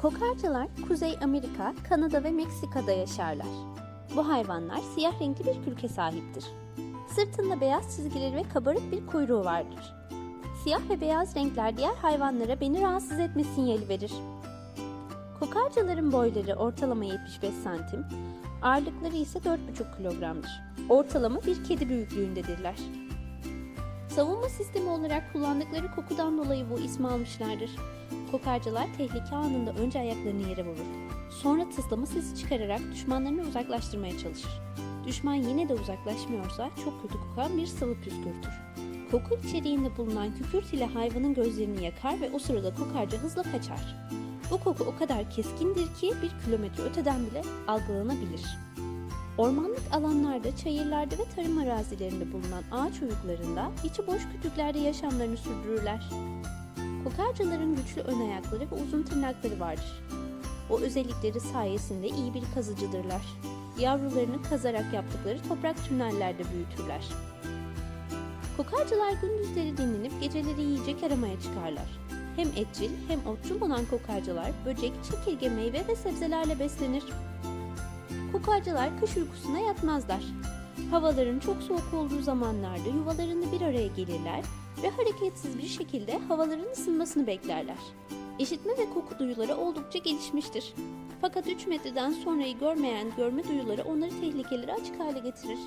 Kokarcalar Kuzey Amerika, Kanada ve Meksika'da yaşarlar. Bu hayvanlar siyah renkli bir kürke sahiptir. Sırtında beyaz çizgileri ve kabarık bir kuyruğu vardır. Siyah ve beyaz renkler diğer hayvanlara beni rahatsız etme sinyali verir. Kokarcaların boyları ortalama 75 santim, ağırlıkları ise 4,5 kilogramdır. Ortalama bir kedi büyüklüğündedirler. Savunma sistemi olarak kullandıkları kokudan dolayı bu ismi almışlardır. Kokarcalar tehlike anında önce ayaklarını yere vurur. Sonra tıslama sesi çıkararak düşmanlarını uzaklaştırmaya çalışır. Düşman yine de uzaklaşmıyorsa çok kötü kokan bir sıvı püskürtür. Koku içeriğinde bulunan kükürt ile hayvanın gözlerini yakar ve o sırada kokarca hızla kaçar. Bu koku o kadar keskindir ki bir kilometre öteden bile algılanabilir. Ormanlık alanlarda, çayırlarda ve tarım arazilerinde bulunan ağaç oyuklarında içi boş kütüklerde yaşamlarını sürdürürler. Kokarcaların güçlü ön ayakları ve uzun tırnakları vardır. O özellikleri sayesinde iyi bir kazıcıdırlar. Yavrularını kazarak yaptıkları toprak tünellerde büyütürler. Kokarcalar gündüzleri dinlenip geceleri yiyecek aramaya çıkarlar. Hem etçil hem otçul olan kokarcalar böcek, çekirge, meyve ve sebzelerle beslenir. Kokarcalar kış uykusuna yatmazlar. Havaların çok soğuk olduğu zamanlarda yuvalarında bir araya gelirler ve hareketsiz bir şekilde havaların ısınmasını beklerler. İşitme ve koku duyuları oldukça gelişmiştir. Fakat 3 metreden sonrayı görmeyen görme duyuları onları tehlikelere açık hale getirir.